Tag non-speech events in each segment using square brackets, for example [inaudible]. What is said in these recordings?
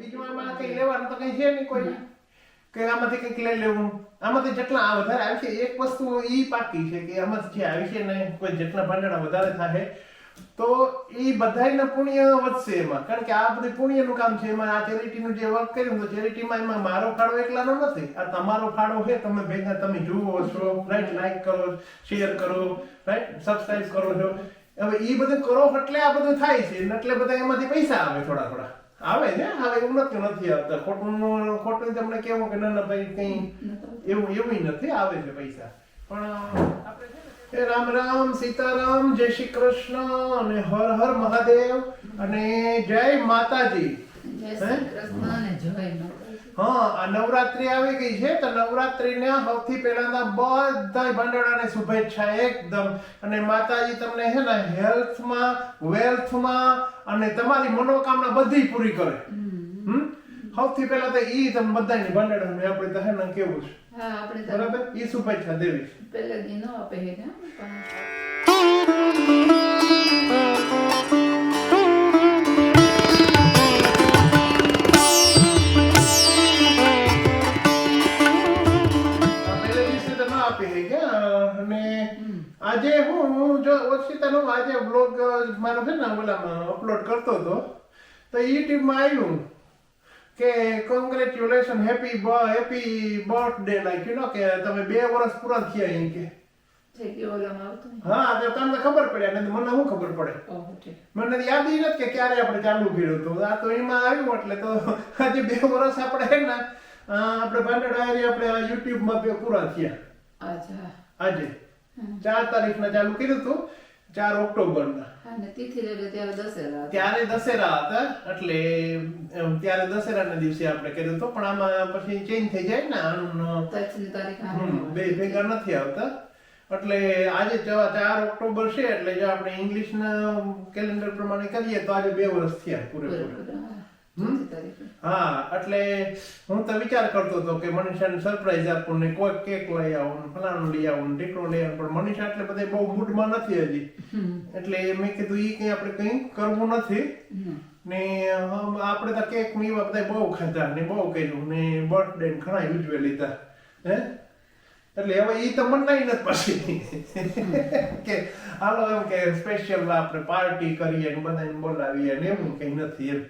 બીજું આમાં કઈ લેવાનું તો કઈ છે નહીં કોઈ. કે આમાંથી કંઈક લઈ લેવું. આમાંથી જેટલા આ વધારે આવશે એક વસ્તુ એ પાકી છે કે આમાંથી જે આવી છે ને કોઈ જેટલા ભાંડણા વધારે થાય તો એ બધાયના પુણ્ય વધશે એમાં. કારણ કે આ બધું પુણ્યનું કામ છે એમાં આ ચેરિટીનું જે વર્ક કર્યું તો ચેરિટીમાં એમાં મારો ફાળો એકલાનો નથી. આ તમારો ફાળો છે તમે ભેગા તમે જુઓ છો રાઈટ લાઈક કરો શેર કરો રાઈટ સબસ્ક્રાઇબ કરો છો. હવે એ બધું કરો એટલે આ બધું થાય છે એટલે બધા એમાંથી પૈસા આવે થોડા થોડા. આવે ને? હવે એવું નથી નથી આવતા. ખોટું ખોટું તમને કેવું કે ના ના ભાઈ કઈ એવું એવું નથી આવે છે પૈસા. પણ એ રામ રામ સીતારામ જય શ્રી કૃષ્ણ અને હર હર મહાદેવ અને જય માતાજી. જય શ્રી કૃષ્ણ અને જય માતાજી. હા નવરાત્રી આવી ગઈ છે તો નવરાત્રીના સૌથી પહેલાના બધા ભંડોળાને શુભેચ્છા એકદમ. અને માતાજી તમને હે ને હેલ્થમાં વેલ્થમાં અને તમારી મનોકામના બધી પૂરી કરે. હમ. સૌથી પહેલા તો ઈ તમે બધાની ભંડોળાને આપણે તો હે ને કેવું છે? હા આપણે બરાબર? ઈ શુભેચ્છા દેવી છે. પહેલે દી આપે હે ને જો આજે બ્લોગ મારો છે ને ઓલામાં અપલોડ કરતો હતો તો યુટ્યુબમાં આવ્યું કે congratulation happy happy birthday like you કે તમે બે વર્ષ પૂરા થયા એમ કે. હા તો તમને ખબર પડે અને મને શું ખબર પડે? મને યાદ ઈ નથી કે ક્યારે આપણે ચાલુ કર્યું હતું. આ તો એમાં આવ્યું એટલે તો આજે બે વર્ષ આપણે હે ને આપણે ભાંડળ ડાયરી આપણે યુટ્યુબમાં બે પૂરા થયા. આજે. ચાર તારીખના ચાલુ કર્યું હતું. ચાર ઓક્ટોબરના. ત્યારે દશેરા હતા. ત્યારે દશેરા હતા એટલે ત્યારે દશેરાના દિવસે આપણે કર્યું તો પણ આમાં પછી ચેન્જ થઈ જાય ને આનું બે ભેગા નથી આવતા. એટલે આજે ચાર ઓક્ટોબર છે એટલે જો આપણે ઇંગ્લિશના કેલેન્ડર પ્રમાણે કરીએ તો આજે બે વર્ષ થયા પૂરેપૂરા. હા. એટલે હું તો વિચાર કરતો હતો કે મનીષાને સરપ્રાઈઝ આપું ને કોઈ કેક લઈ આવું ને ફલાણું લઈ આવું ને ઢીકણું લઈ આવું પણ મનીષા એટલે બધા બહુ મૂડમાં નથી હજી. એટલે મેં કીધું એ કંઈ આપણે કંઈ કરવું નથી. ને આપણે તો કેક ને એવા બધા બહુ ખાધા ને બહુ કર્યું ને બર્થડે ને ઘણા ઉજવે લીધા હે? એટલે હવે એ તો મનાઈ નથી પછી. કે હાલો એમ કે સ્પેશિયલ આપણે પાર્ટી કરીએ ને બધાને બોલાવીએ ને એવું કંઈ નથી એમ.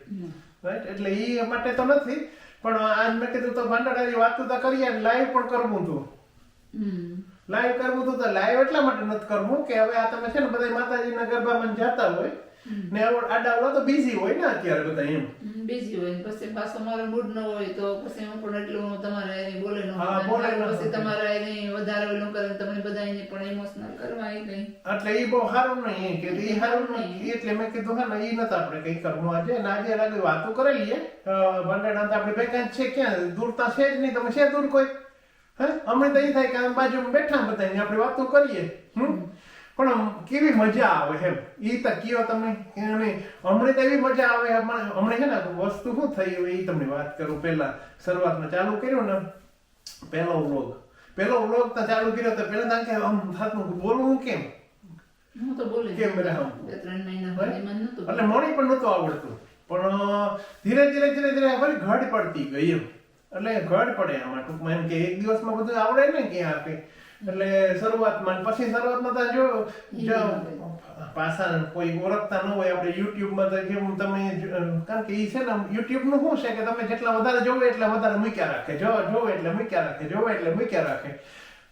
રાઈટ એટલે એ માટે તો નથી પણ આજ મેં કીધું તો ભાંડાડાની વાત તો કરીએ અને લાઈવ પણ કરવું હતું. લાઈવ કરવું હતું તો લાઈવ એટલા માટે નથી કરવું કે હવે આ તમે છે ને બધા માતાજીના ગરબામાં જતા હોય ને આવડ- આડાવડા તો બિઝી હોય ને અત્યારે બધા એમ. બિઝી હોય. પછી પાછો મારો મૂડ ન હોય તો પછી હું પણ એટલું તમારે એની બોલે ન પછી તમારે એની વધારે ઓલું કરે તમને બધા એને પણ ઇમોશનલ કરવા એ કઈ. એટલે એ બહુ સારું નહીં કે એ સારું નહીં. એટલે મેં કીધું હા ને ઈ નતા આપણે કઈ કરવું આજે. ને આજે લાગે વાતો કરેલી ભાંડાડા તો આપણે ભેગા જ છે ક્યાં? દૂરતા છે જ નહીં. તમે છે દૂર કોઈ? હે? અમે તો ઈ થાય કે આમ બાજુમાં બેઠા બધા આપણે વાતો કરીએ. હમ? પણ આમ કેવી મજા આવે એમ એ તો કયો તમે અને હમણે તો એવી મજા આવે હમણાં છે ને વસ્તુ શું થઈ હોય એ તમને વાત કરું પહેલા. શરૂઆતમાં ચાલુ કર્યું ને પહેલો વ્લોગ પહેલો વ્લોગ તો ચાલુ કર્યો તો પહેલા તો કે આમ થાતું બોલવું કેમ? હું તો બોલી કેમ રહ્યા? બે ત્રણ મહિના એટલે મોડી પણ નહોતું આવડતું. પણ ધીરે ધીરે ધીરે ધીરે વળી ઘડ પડતી ગઈ એમ. એટલે ઘડ પડે આમાં ટૂંકમાં એમ કે એક દિવસમાં બધું આવડે ને ક્યાં આપે એટલે શરૂઆતમાં પછી શરૂઆતમાં તો જો પાછા કોઈ ઓળખતા ન હોય આપણે યુટ્યુબમાં તો જેમ તમે કારણ કે એ છે ને યુટ્યુબનું શું છે કે તમે જેટલા વધારે જોવો એટલા વધારે મૂક્યા રાખે. જો જોવે એટલે મૂક્યા રાખે જોવે એટલે મૂક્યા રાખે.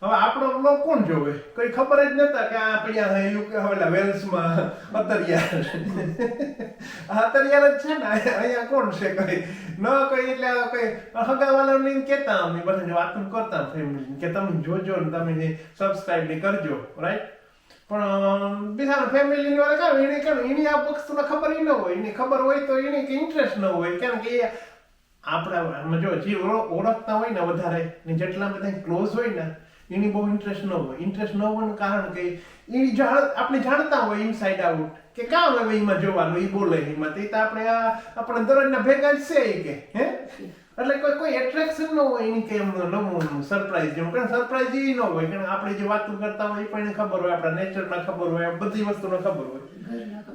હવે આપણો બ્લોગ કોણ જોવે? કોઈ ખબર જ નતા કે આ પડ્યા હે યુકે ઓલા વેલ્સમાં અતરિયાર આ અતરિયાર જ છે ને, અહીંયા કોણ છે કઈ? ન કઈ એટલે કઈ હગાવાલાને કહેતા અમે બધાને વાતો કરતા ફેમિલી કે તમે જોજો ને તમે સબસ્ક્રાઇબ ને કરજો રાઈટ પણ બીજા ફેમિલી ની વાળા કામ, એને કેમ, એની આ વસ્તુને ખબર ન હોય, એની ખબર હોય તો એને કે ઇન્ટરેસ્ટ ન હોય કેમ કે આપણા જો જે ઓળખ- ઓળખતા હોય ને વધારે, ને જેટલા બધા ક્લોઝ હોય ને એની બહુ ઇન્ટરેસ્ટ ન હોય. ઇન્ટરેસ્ટ ન હોવાનું કારણ કે એની જાણ આપણે જાણતા હોય ઇનસાઇડ આઉટ કે કામ હવે એમાં જોવાનું એ બોલે એમાં. તે તો આપણે આ આપણે દરરોજના ભેગા જ છે એ કે હે? એટલે કોઈ કોઈ એટ્રેક્શન ન હોય એની કે એમ નવું સરપ્રાઈઝ જેવું. કારણ સરપ્રાઈઝ એ ન હોય. કારણ આપણે જે વાતો કરતા હોય એ પણ ખબર હોય આપણા નેચરના ખબર હોય બધી વસ્તુનો ખબર હોય.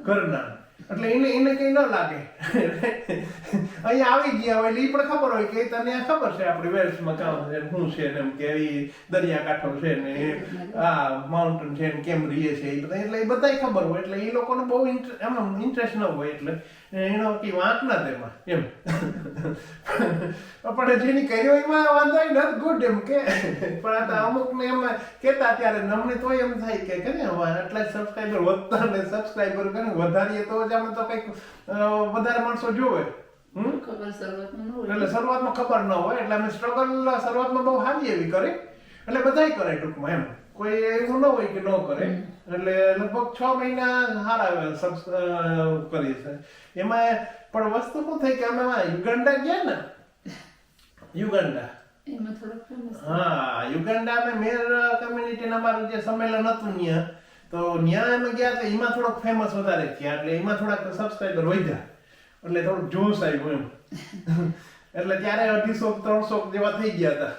ઘરના. એટલે એને એને કઈ ન લાગે. અહીંયા આવી ગયા હોય એટલે એ પણ ખબર હોય કે તને ખબર છે આપણી વેલ્સમાં કામ છે શું છે ને એમ કે ઈ દરિયાકાંઠો છે ને આ માઉન્ટેન છે ને કેમ રીએ છે એ બધા, એટલે એ બધાય ખબર હોય, એટલે એ લોકોને બહુ એમાં ઇન્ટરેસ્ટ ન હોય એટલે એનો કે વાંક ના તેમાં એમ [laughs] પણ જેની કર્યો એમાં વાંધો નથી ગુડ એમ કે. પણ આ અમુક ને એમ કહેતા ત્યારે અમને તો એમ થાય કે કે આટલા સબસ્ક્રાઈબર વધતા ને સબસ્ક્રાઈબર કરે વધારીએ તો જ આમ તો કંઈક વધારે માણસો જોવે. હમ? ખબર શરૂઆતમાં એટલે શરૂઆતમાં ખબર ન હોય એટલે અમે સ્ટ્રગલ શરૂઆતમાં બહુ સારી એવી કરી. એટલે બધાય કરે ટૂંકમાં એમ. કોઈ એવું ન હોય કે ન કરે. એટલે લગભગ છ મહિના સારા સબ્સ કરીએ છે એમાં પણ વસ્તુ શું થઈ કે અમે આ યુગાન્ડા ગયા ને? યુગાન્ડા famous હા યુગાન્ડા અમે મેર કમ્યુનિટીના મારું જે સંમેલન હતું ત્યાં તો ત્યાં અમે ગયા તો એમાં થોડોક ફેમસ વધારે થયા. એટલે એમાં થોડાક સબસ્ક્રાઈબર વધ્યા. એટલે થોડુંક જોશ આવ્યું એમ. એટલે ત્યારે અઢીસો ત્રણસો જેવા થઈ ગયા હતા.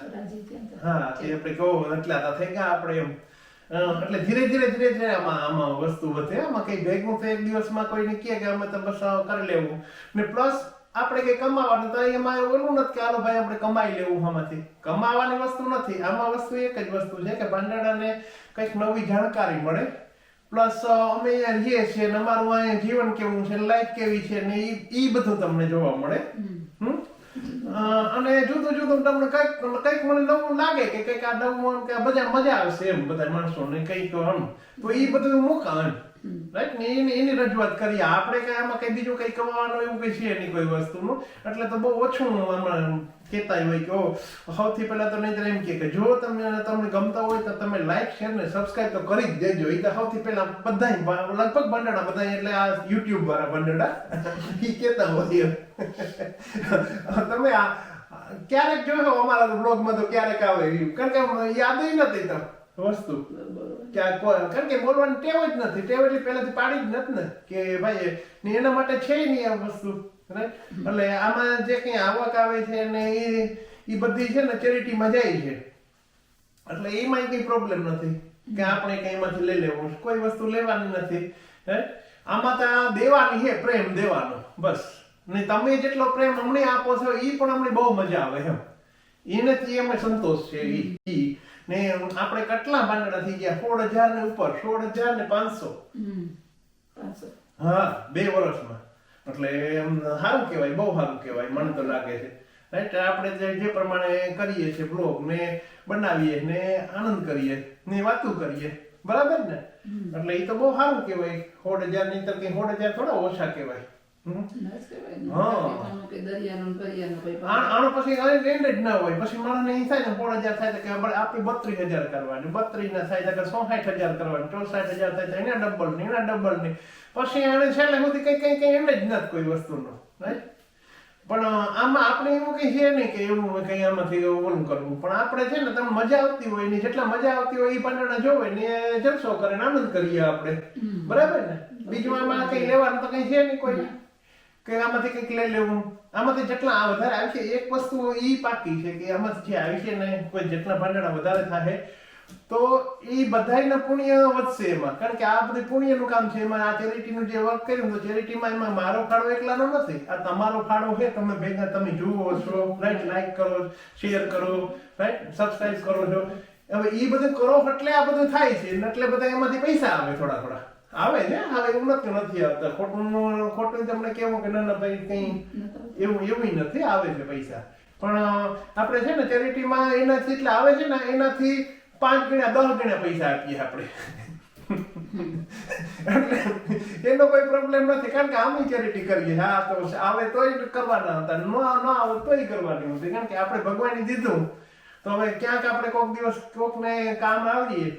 થયા. હા તે આપણે કહો એટલા હતા થઈ ગયા આપણે એમ. એટલે ધીરે ધીરે ધીરે ધીરે આમાં આમાં વસ્તુ વધે. આમાં કઈ ભેગું તો એક દિવસમાં કોઈને કહે કે અમે તમે કરી લેવું. ને પ્લસ આપણે કઈ કમાવાનું તો એમાં ઓલું નથી કે આલો ભાઈ આપણે કમાઈ લેવું આમાંથી. કમાવાની વસ્તુ નથી. આમાં વસ્તુ એક જ વસ્તુ છે કે ભાંડાડાને કંઈક નવી જાણકારી મળે. પ્લસ અમે અહીંયા રહીએ છીએ ને અમારું અહીંયા જીવન કેવું છે લાઈફ કેવી છે ને એ ઈ બધું તમને જોવા મળે? અને જુદું જુદું તમને કંઈક કંઈક મને નવું લાગે કે કંઈક આ નવું કે બધા મજા આવશે એમ બધા માણસોને કંઈક આમ. તો એ બધું મૂકા એમ રાઈટ? ને એની એની રજૂઆત કરી આપણે કઈ આમાં કઈ બીજું કઈ કમાવાનું એવું કઈ છે નહીં કોઈ વસ્તુનું. એટલે તો બહુ ઓછું આમાં કહેતા હોય કે સૌથી પહેલા તો નહીં એમ કે જો તમને તમને ગમતા હોય તો તમે લાઈક શેર ને સબસ્ક્રાઇબ તો કરી જ દેજો. એ તો સૌથી પહેલા બધા લગભગ બંડડા બધા એટલે આ યુટ્યુબ વાળા બંડડા એ કહેતા હોય તમે આ ક્યારેક જોયો અમારા બ્લોગમાં તો ક્યારેક આવે કારણ કે યાદ નથી તો વસ્તુ. કે કારણ કે બોલવાની ટેવ જ નથી. ટેવ એટલે પહેલાથી પાડી જ નથી ને કે ભાઈ, ને એના માટે છે નહીં આ વસ્તુ? એટલે આમાં જે કંઈ આવક આવે છે ને એ એ બધી છે ને ચેરિટીમાં જાય છે. એટલે એમાં કઈ પ્રોબ્લેમ નથી. કે આપણે કઈ એમાંથી લઈ લેવું. કોઈ વસ્તુ લેવાની નથી? આમાં તો દેવાની છે, પ્રેમ દેવાનો. બસ. ને તમે જેટલો પ્રેમ અમને આપો છો એ પણ અમને બહુ મજા આવે એમ એનાથી અમે સંતોષ છે. ઈ. ને આપણે કેટલા પાંદડા થઈ ગયા? સોળ હજાર ને ઉપર સોળ હજાર ને પાંચસો. હા બે વર્ષમાં. એટલે સારું કહેવાય બહુ સારું કહેવાય મને તો લાગે છે. રાઈટ આપણે જે પ્રમાણે કરીએ છીએ બ્લોગ ને બનાવીએ ને આનંદ કરીએ ને વાતું કરીએ. બરાબર ને? એટલે એ તો બહુ સારું કહેવાય. સોળ હજારની અંદર સોળ હજાર થોડા ઓછા કહેવાય. આનો પછી એન્ડ જ ના હોય. પછી માણસને ઈ થાય ને હજાર થાય કે આપણે બત્રીસ હજાર કરવાની. બત્રીસ ના થાય કે ચોસાઠ હજાર કરવાની. ચોસાઠ હજાર થાય એના ડબલ ને એના ડબલ ને. પછી એને છેલ્લે સુધી કઈ કઈ કઈ એન્ડ જ નથી કોઈ વસ્તુનો. right? પણ આમાં આપણે એવું કઈ છે નહીં કે એવું કઈ આમાંથી ઓલું કરવું. પણ આપણે છે ને તમે મજા આવતી હોય ને જેટલા મજા આવતી હોય એ પાંદડા જોવે ને જલસો કરે આનંદ કરીએ આપણે. બરાબર ને? બીજું આમાં કઈ લેવાનું તો કઈ છે નહીં કોઈ? કે આમાંથી કંઈક લઈ લેવું. આમાંથી જેટલા આ વધારે આવી છે, એક વસ્તુ એ પાકી છે કે આમાંથી જે આવી છે ને કોઈ જેટલા ભાંડણા વધારે થાય તો એ બધાયના પુણ્ય વધશે એમાં. કારણ કે આ બધી પુણ્યનું કામ છે, એમાં આ ચેરિટીનું જે વર્ક કર્યું તો ચેરિટીમાં એમાં મારો ફાળો એકલાનો નથી. આ તમારો ફાળો છે, તમે ભેગા, તમે જુઓ, છો રાઈટ લાઈક કરો શેર કરો રાઈટ સબસ્ક્રાઈબ કરો છો. હવે એ બધું કરો એટલે આ બધું થાય છે, એટલે બધા એમાંથી પૈસા આવે થોડા થોડા. આવે છે હવે એવું નથી નથી આવતા. ખોટું ખોટું તમને કેવું કે ના ભાઈ, કઈ એવું એવું નથી, આવે છે પૈસા. પણ આપણે છે ને ચેરિટીમાં એનાથી, એટલે આવે છે ને, એનાથી પાંચ ગણા દસ ગણા પૈસા આપીએ આપણે. એટલે એનો કોઈ પ્રોબ્લેમ નથી, કારણ કે આમ ચેરિટી કરીએ હા, તો આવે તોય કરવાના હતા. ન ન આવે તોય કરવાની હતી કારણ કે આપણે ભગવાને દીધું. તો હવે ક્યાંક આપણે કોક દિવસ કોકને કામ આવીએ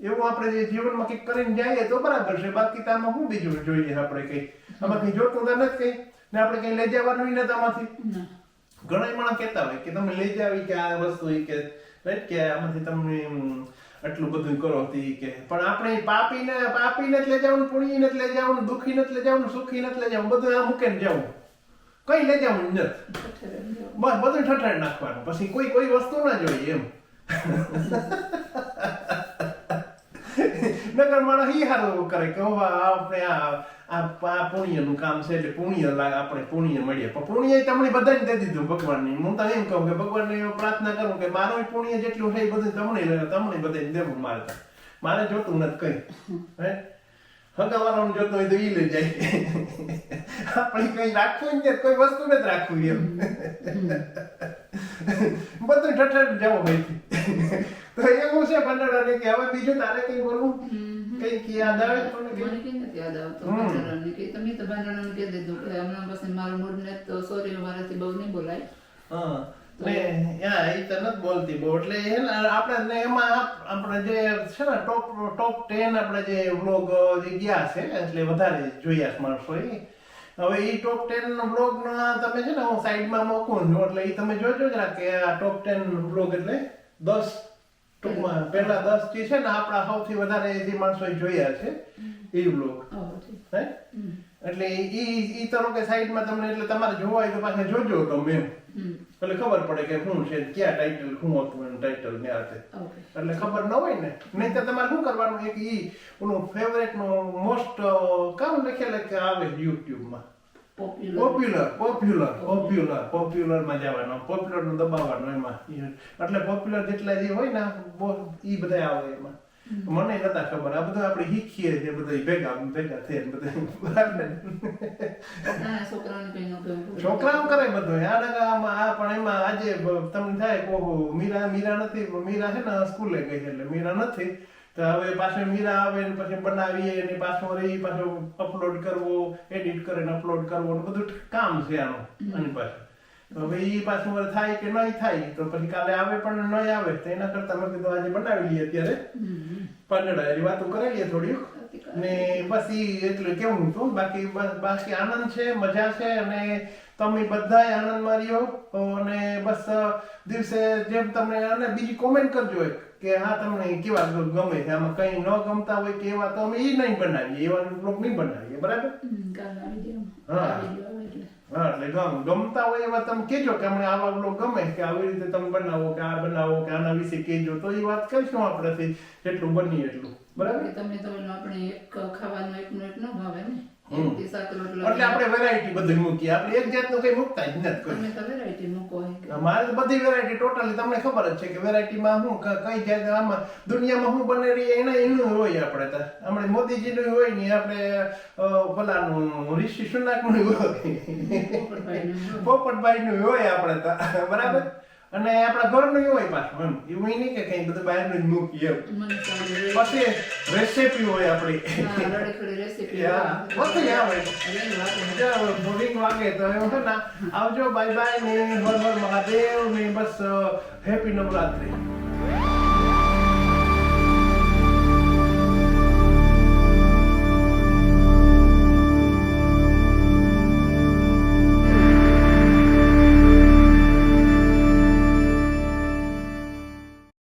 એવું આપણે જે જીવનમાં કંઈક કરીને જઈએ તો બરાબર છે. બાકી તો આમાં શું બીજું જોઈએ આપણે કંઈ? આમાં કંઈ જોતું તો નથી કંઈ? ને આપણે કંઈ લઈ જવાનું નથી આમાંથી. ઘણા માણસ કહેતા હોય કે તમે લઈ જાવી કે આ વસ્તુ કે રાઈટ કે આમાંથી તમને આટલું બધું કરો તી કે. પણ આપણે પાપીને પાપીને જ લઈ જવાનું પુણ્યને જ લઈ જવાનું દુઃખીને જ લઈ જવાનું સુખીને જ લઈ જવાનું બધું આ મૂકીને જવું. કઈ લઈ જવાનું નથી. બસ બધું ઠઠાડ નાખવાનું. પછી કોઈ કોઈ વસ્તુ ના જોઈએ એમ. નકર માણસ ઈ હારું કરે કે હવે આપણે આ આ પુણ્યનું કામ છે એટલે પુણ્ય આપણે પુણ્ય મળીએ પણ પુણ્ય તમને બધાને દઈ દીધું ભગવાનની હું તો એમ કહું કે ભગવાનને પ્રાર્થના કરું કે મારું પુણ્ય જેટલું છે એ બધું તમને તમને બધાને દેવું મારે. મારે જોતું નથી કઈ હે હગાવાળાનું જોતો હોય તો ઈ લઈ જાય આપણે કઈ રાખવું ને કોઈ વસ્તુ નથી રાખવું એમ બધું ઠઠઠ જવું ભાઈ તો એવું છે ભંડારાને કે હવે બીજું તારે કઈ બોલવું કંઈક યાદ આવે મને કઈ નથી યાદ આવતું હમ. કે તમે તો ભાંડણાને કહી દીધું કે હમણાં પછી મારું મૂડ ને તો સોરી મારાથી બહુ નહીં બોલાય. હા ને યા એ તો નથી બોલતી બહુ. એટલે આપણે એમાં આપ- આપણે જે છે ને ટોપ ટોપ ટેન આપણે જે વ્લોગ જે ગયા છે એટલે વધારે જોયા માણસો એ. હવે એ ટોપ ટેન વ્લોગ તમે છે ને હું સાઈડમાં મૂકું છું એટલે એ તમે જોજો જરા કે આ ટોપ ટેન વ્લોગ એટલે દસ ટૂંકમાં પહેલા દસ જે છે ને આપણા સૌથી વધારે જે માણસો જોયા છે એ વ્લોગ હે? એટલે ઈ એ તરો કે સાઈડમાં તમને એટલે તમારે જોવા હોય તો પાછા જોજો તમે એટલે ખબર પડે કે શું છે ક્યાં ટાઇટલ શું હતું ટાઇટલ ને આ એટલે ખબર ન હોય ને નહીં તો તમારે શું કરવાનું? એક ઈ ઓલું ફેવરેટનું મોસ્ટ કામ લખેલા કે આવે યુટ્યુબમાં પોપ્યુલર પોપ્યુલર પોપ્યુલર પોપ્યુલર પોપ્યુલરમાં જવાનું પોપ્યુલરનું દબાવવાનું એમાં. એટલે પોપ્યુલર જેટલા જે હોય ને એ બધા આવે એમાં. મને નતા ખબર. આ બધું આપણે શીખીએ છીએ બધા ભેગા ભેગા થઈએ બધા બરાબર છોકરાઓ કરે બધું. આ આમાં આ પણ એમાં આજે તમને થાય કે ઓહો મીરા મીરા નથી. મીરા છે ને સ્કૂલે ગઈ છે એટલે મીરા નથી. તો હવે પાછો મીરા આવે ને પછી બનાવીએ ને પાછો રહી પાછો અપલોડ કરવો એડિટ કરીને અપલોડ કરવો ને બધું કામ છે આનું આની પાછું તો હવે એ પાછું મારે થાય કે નહીં થાય તો પછી કાલે આવે પણ નહીં આવે તો એના કરતા મેં કીધું આજે બનાવી લઈએ અત્યારે. પાંદડા એની વાતો કરી લઈએ થોડી ને બસ ઈ એટલું કેવું હતું બાકી બાકી આનંદ છે મજા છે અને તમે બધાય આનંદમાં રહ્યો. અને બસ દિવસે જેમ તમને અને બીજી કોમેન્ટ કરજો કે હા તમને કેવા ગમે છે? આમાં કઈ ન ગમતા હોય કે એવા તો અમે એ નહીં બનાવીએ એવા બ્લોગ નહીં બનાવીએ બરાબર? હા. એટલે. હા એટલે ગમ ગમતા હોય એવા તમે કહેજો કે અમને આવા બ્લોગ ગમે કે આવી રીતે તમે બનાવો કે આ બનાવો કે આના વિશે કહેજો તો એ વાત કરીશું આપણેથી જેટલું બની એટલું. બરાબર? તમને તમે તો આપણે એક ખાવાનું એક ન ભાવે ને? એટલે આપણે વેરાયટી બધી મૂકીએ. આપણે એક જાતનું કઈ મૂકતા જ નથી કોઈ. તો વેરાયટી મૂકો હોય મારે બધી વેરાયટી ટોટલી તમને ખબર જ છે કે વેરાયટીમાં ક- કઈ જાત આમાં દુનિયામાં હું બને રહી એના એનું હોય આપણે તો. આપણે મોદીજીનું હોય ને આપણે પેલાનું ઋષિ સુનાકનું હોય. પોપટભાઈનું હોય. પોપટભાઈનું હોય આપણે તો. બરાબર? અને આપણા ઘરનું હોય પાછું એમ. એવું નહીં કે કઈ બધું બહારનું જ મૂકીએ પછી રેસીપી હોય આપણી. [laughs] બધું આવે. બોલિંગ વાગે તો એવું છે ને આવજો બાય બાય ને હર હર મહાદેવ ને બસ હેપી નવરાત્રી.